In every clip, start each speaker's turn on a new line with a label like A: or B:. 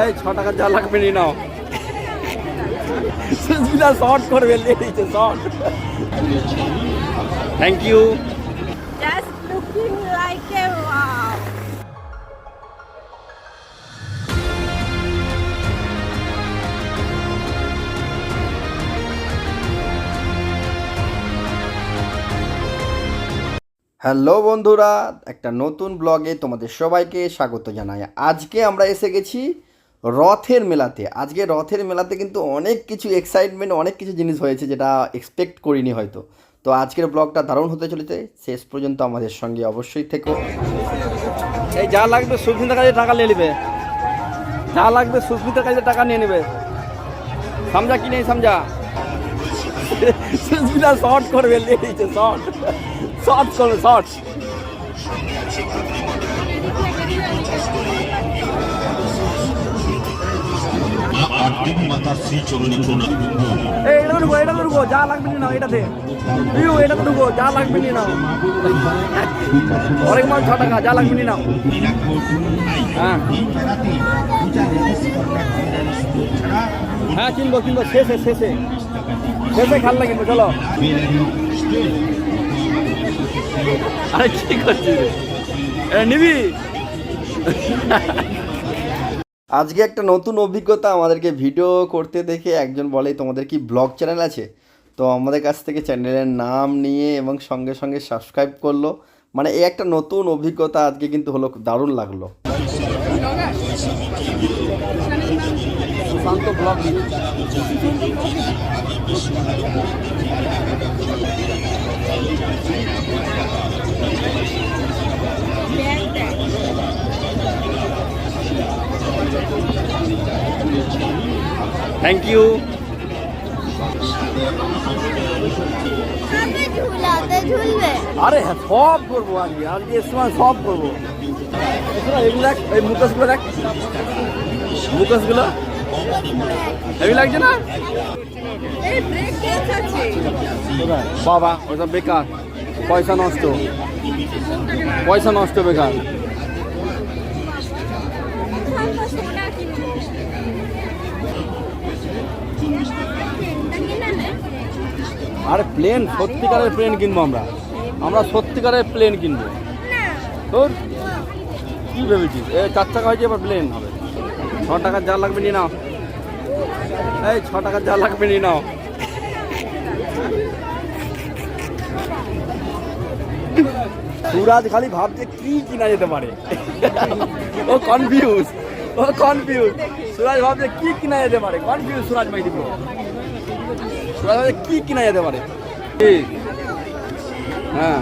A: এই ছ টাকা যা লাগবে নিয়ে নাও। সুস্মিতা শর্ট করবে লেগেছে short thank you
B: Just looking like a wow.
A: Hello বন্ধুরা। একটা নতুন ব্লগে তোমাদের সবাইকে স্বাগত জানাই। আজকে আমরা এসে গেছি রথের মেলাতে। আজকে রথের মেলাতে কিন্তু অনেক কিছু এক্সাইটমেন্ট অনেক কিছু জিনিস হয়েছে যেটা এক্সপেক্ট করিনি হয়তো। তো আজকের ব্লগটা দারুণ হতে চলেছে। শেষ পর্যন্ত আমাদের সঙ্গে অবশ্যই থেকো। এই যা লাগবে সুস্মিতার কাছে টাকা নিয়ে নেবে। যা লাগবে সুস্মিতার কাছে টাকা নিয়ে নেবে। সামজা কি নেই সমঝা সুস্মিতা শর্ট করবে শর্ট শর্ট করবে শর্ট
C: মা আটদিন মাতা শ্রী চরণে প্রণাম
A: এটা ঢুকো এটা ঢুকো যা লাগবে নাও এটাতে। ইউ, এটা ঢুকো যা লাগবে নিয়ে নাও। অনেক মাল ছ টাকা যা লাগবে নিয়ে নাও। হ্যাঁ। হ্যাঁ কিনবো কিনবো, শেষে শেষে। শেষে খেলনা কিনবো চলো। আরে, কি করছিস? নিবি? আজকে একটা নতুন অভিজ্ঞতা আমাদেরকে ভিডিও করতে দেখে একজন বলে, তোমাদের কি ব্লগ চ্যানেল আছে? তো আমাদের কাছ থেকে চ্যানেলের নাম নিয়ে এবং সঙ্গে সঙ্গে সাবস্ক্রাইব করল। মানে এই একটা নতুন অভিজ্ঞতা আজকে কিন্তু হলো দারুণ লাগল। সুশান্ত ব্লগ থ্যাংক ইউ আরে হ্যাঁ সব করব আজকে আজকে এর সময় সব করব। এগুলো এই মুখোশগুলো দেখ। মুখোশগুলো। হেভি লাগছে না? বাবা ওটা বেকার। পয়সা নষ্ট। পয়সা নষ্ট বেকার। আর প্লেন সত্যিকারের প্লেন কিনবো আমরা। আমরা সত্যিকারের প্লেন কিনবো। তোর কি ভেবেছিস? এ, চার টাকা হয়েছে এবার প্লেন হবে। ছ টাকার যা লাগবে নিয়ে নাও। এই, ছ টাকার যা লাগবে নিয়ে নাও। সুরাজ খালি ভাবছে কি কিনা যেতে পারে। ও কনফিউজ ও কনফিউজ সুরাজ ভাবছে কি কিনা যেতে পারে। কনফিউজ সুরাজ মাইতি ব্রো সুরাজ ভাবছে কি কিনা যেতে পারে। হ্যাঁ।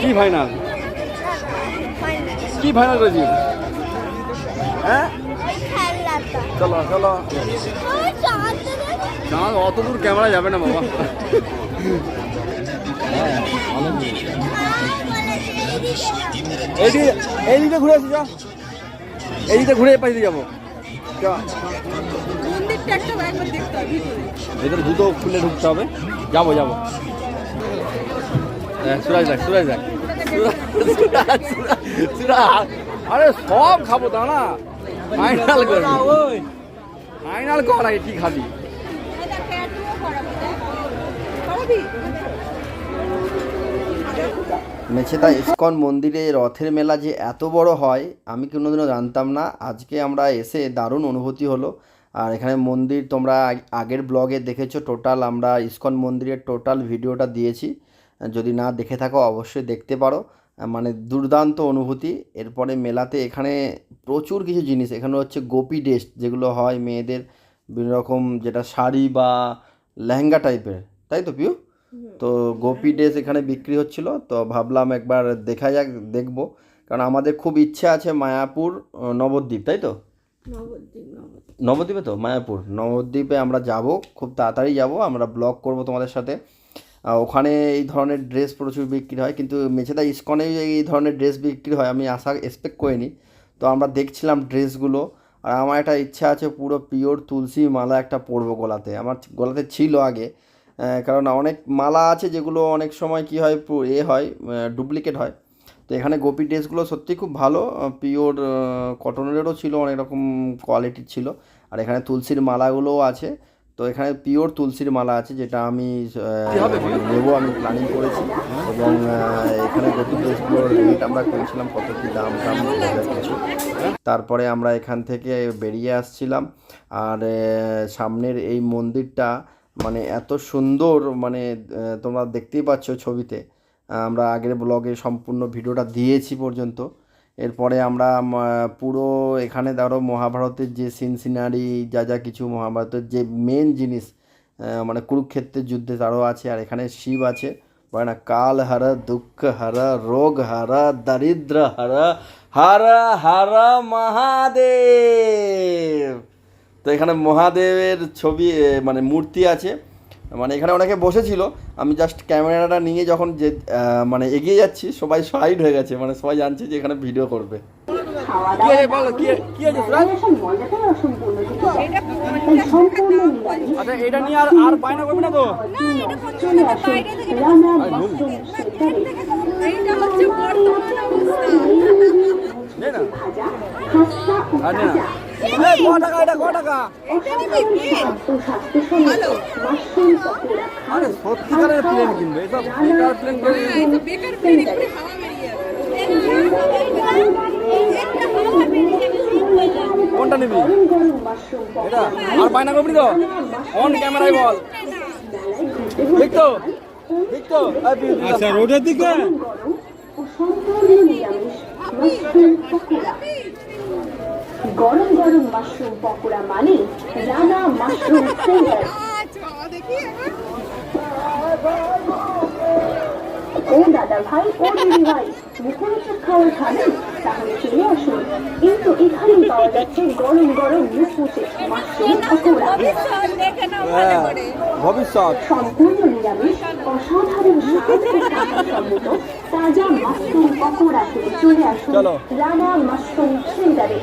A: কি ফাইনাল কি ফাইনাল করেছিস হ্যাঁ? চলো চলো। চাঁদ অত দূর ক্যামেরা যাবে না বাবা। এইদিকে এইদিকে ঘুরে আসি, যা। এইদিকে ঘুরে পাশে যাব। ভেতরে জুতো খুলে ঢুকতে হবে। যাব যাব। সুরাজ দেখ সুরাজ দেখ। আরে, সব খাব, দাঁড়া। ফাইনাল করবি ফাইনাল কর, আগে কি খাবি? মেছেদা ইস্কন মন্দিরে রথের মেলা যে এত বড় হয়, আমি কোনোদিনও জানতাম না। আজকে আমরা এসে দারুণ অনুভূতি হলো। আর এখানে মন্দির তোমরা আগের ব্লগে দেখেছ টোটাল, আমরা ইস্কন মন্দিরের টোটাল ভিডিওটা দিয়েছি। যদি না দেখে থাকো, অবশ্যই দেখতে পারো। মানে দুর্দান্ত অনুভূতি। এরপরে মেলাতে এখানে প্রচুর কিছু জিনিস। এখানে হচ্ছে গোপী ড্রেস যেগুলো হয় মেয়েদের বিভিন্ন রকম, যেটা শাড়ি বা লেহেঙ্গা টাইপের তাই তো, পিউ? তো গোপী ড্রেস এখানে বিক্রি হচ্ছিল তো ভাবলাম একবার দেখা যাক দেখব। কারণ আমাদের খুব ইচ্ছা আছে মায়াপুর নবদ্বীপ তাই তো? নবদ্বীপে তো? মায়াপুর। নবদ্বীপে আমরা যাব খুব তাড়াতাড়ি যাব আমরা ব্লগ করব তোমাদের সাথে। ওখানে এই ধরনের ড্রেস প্রচুর বিক্রি হয় কিন্তু মেছেদা ইস্কনে এই ধরনের ড্রেস বিক্রি হয় আমি আশা এক্সপেক্ট করিনি। তো আমরা দেখছিলাম ড্রেসগুলো আর আমার একটা ইচ্ছা আছে পুরো পিওর তুলসী মালা একটা পরবো গলাতে। আমার গলাতে ছিল আগে কারণ অনেক মালা আছে যেগুলো অনেক সময় কি হয় এ হয় ডুপ্লিকেট হয়। তো এখানে গোপী ড্রেসগুলো সত্যি খুব ভালো পিওর কটনেরও ছিল অনেক রকম কোয়ালিটির ছিল। আর এখানে তুলসীর মালাগুলোও আছে। তো এখানে পিওর তুলসীর মালা আছে যেটা আমি নেব আমি প্ল্যানিং করেছি। এবং এখানে গোপী ড্রেসগুলোর রেট আমরা করেছিলাম কত কী দাম কিছু। তারপরে আমরা এখান থেকে বেরিয়ে আসছিলাম। আর সামনের এই মন্দিরটা মানে এত সুন্দর মানে তোমরা দেখতেই পাচ্ছ ছবিতে। আমরা আগের ব্লগে সম্পূর্ণ ভিডিওটা দিয়েছি পর্যন্ত। এরপরে আমরা পুরো এখানে ধরো মহাভারতের যে সিন সিনারি যা যা কিছু মহাভারতের যে মেন জিনিস মানে কুরুক্ষেত্রের যুদ্ধে তারও আছে, আর এখানে শিব আছে। বলে না, কাল হারা দুঃখ হারা, রোগ হারা, দারিদ্র হারা হারা হারা মহাদেব। তো এখানে মহাদেবের ছবি মানে মূর্তি আছে। মানে এখানে অনেকে বসেছিল। আমি জাস্ট ক্যামেরাটা নিয়ে যখন যে মানে এগিয়ে যাচ্ছি সবাই সাইড হয়ে গেছে। মানে সবাই জানছে যে এখানে ভিডিও করবে।
D: কি হয়েছে বলো কি কি হয়েছে সুরাজ? আচ্ছা আর আর বায়না করবি না। টাকা এটা ক টাকা আরে সত্যিকারের প্লেন কিনবে এসব বেকার প্লেন
B: তো বেকার প্লেন করে হাওয়া বেরিয়ে একটা হাওয়া বেরিয়ে
D: কোনটা নিবি? এটা আর বায়না করবি তো? অন ক্যামেরায় বল? ঠিক তো ঠিক তো আচ্ছা রোডের দিকে?
E: গরম গরম মাশরুম পকোড়া মানে রানা মাশরুম সেন্টার। ও দাদা ভাই ও দিদি ভাই মুখরোচক খাবার খাবেন তাহলে চলে আসুন। কিন্তু এখানেই পাওয়া যাচ্ছে গরম গরম মুচমুচে মাশরুম পকোড়া।
B: ভবিষ্যৎ।
E: সম্পূর্ণ নিরামিষ অসাধারণ স্বাস্থ্যসম্মত তাজা মাশরুম পকোড়া খেতে চলে আসুন। রানা মাশরুম সেন্টারে।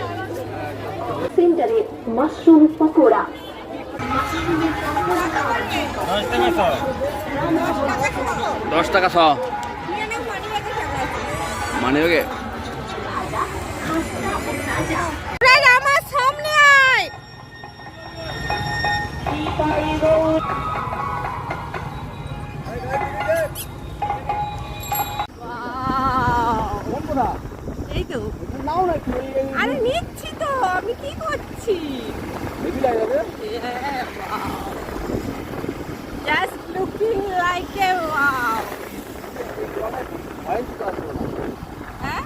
E: সেন্টারে মাশরুম পকোড়া।
D: দশ টাকা শ।
B: মানে
D: ওকে?
B: আমার সামনে আয়। এই তো। আরে নিচ্ছি তো আমি কি করছি? Just looking like a wow হ্যাঁ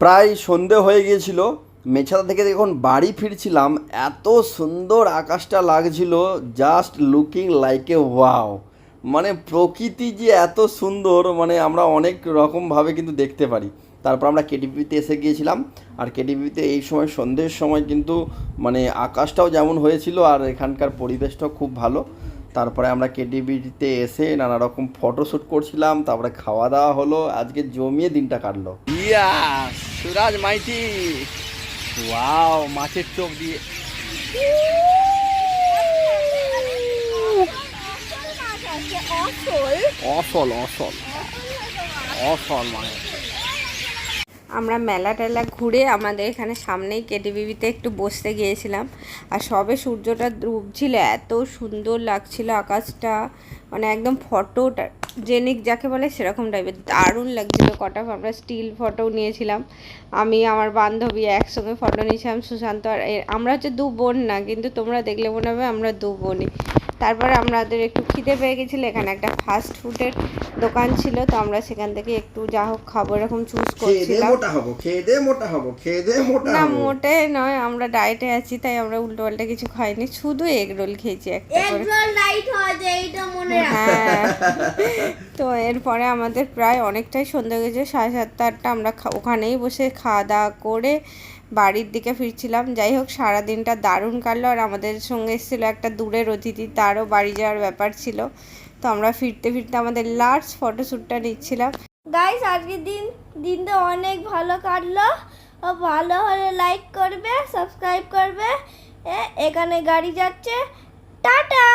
A: প্রায় সন্ধে হয়ে গিয়েছিল মেছাদা থেকে যখন বাড়ি ফিরছিলাম এত সুন্দর আকাশটা লাগছিল just looking like a wow মানে প্রকৃতি যে এত সুন্দর মানে আমরা অনেক রকমভাবে কিন্তু দেখতে পারি। তারপর আমরা কেটিপিতে এসে গিয়েছিলাম, আর কেটিপিতে এই সময় সন্ধ্যের সময় কিন্তু মানে আকাশটাও যেমন হয়েছিল, আর এখানকার পরিবেশটাও খুব ভালো। তারপরে আমরা কেটিভিতে এসে নানা রকম ফটোশ্যুট করছিলাম, তারপরে খাওয়া দাওয়া হলো, আজকে জমিয়ে দিনটা কাটলো।
D: ইয়া, সুরাজ মাইতি, ওয়াও, মাছের চোখ দিয়ে। অসল। অসল অসল। মানে।
F: আমরা মেলা টেলা ঘুরে আমাদের এখানে সামনেই কেটিভিতে একটু বসতে গিয়েছিলাম। আর সবে সূর্যটা ডুবছিল এত সুন্দর লাগছিল আকাশটা। মানে একদম ফটোটা জেনিক যাকে বলে সেরকম টাইপের দারুণ লাগছিল কটা আমরা স্টিল ফটো নিয়েছিলাম। আমি আমার বান্ধবী একসঙ্গে ফটো নিয়েছিলাম সুশান্ত আর আমরা হচ্ছে দু বোন না কিন্তু তোমরা দেখলে মনে হবে আমরা দু বোনই। তারপরে আমাদের একটু খিদে পেয়ে গেছিল এখানে একটা ফাস্ট ফুডের দোকান ছিল তো আমরা সেখান থেকে একটু যা হোক খাব এরকম চুজ করছিলাম।
A: মোটা হব খেয়ে দে মোটা হব খেয়ে দে মোটা
F: না মোটে নয় আমরা ডায়েটে আছি তাই আমরা উল্টো পাল্টা কিছু খাইনি শুধু এগ রোল খেয়েছি একটা করে।
B: মনে
F: হ্যাঁ। তো এরপরে আমাদের প্রায় অনেকটাই সন্ধ্যে গেছে সাড়ে সাতটা আটটা আমরা খা- ওখানেই বসে খাওয়া দাওয়া করে বাড়ির দিকে ফিরছিলাম। যাই হোক, সারাদিনটা দারুণ কাটলো। আর আমাদের সঙ্গে এসেছিল একটা দূরের অতিথি, তারও বাড়ি যাওয়ার ব্যাপার ছিল। তো আমরা ফিরতে ফিরতে আমাদের লাস্ট ফটোশ্যুটটা নিচ্ছিলাম।
B: গাইস আজকের দিন, দিনটা অনেক ভালো কাটলো। ভালো হলে লাইক করবে সাবস্ক্রাইব করবে। এখানে গাড়ি যাচ্ছে। টাটা!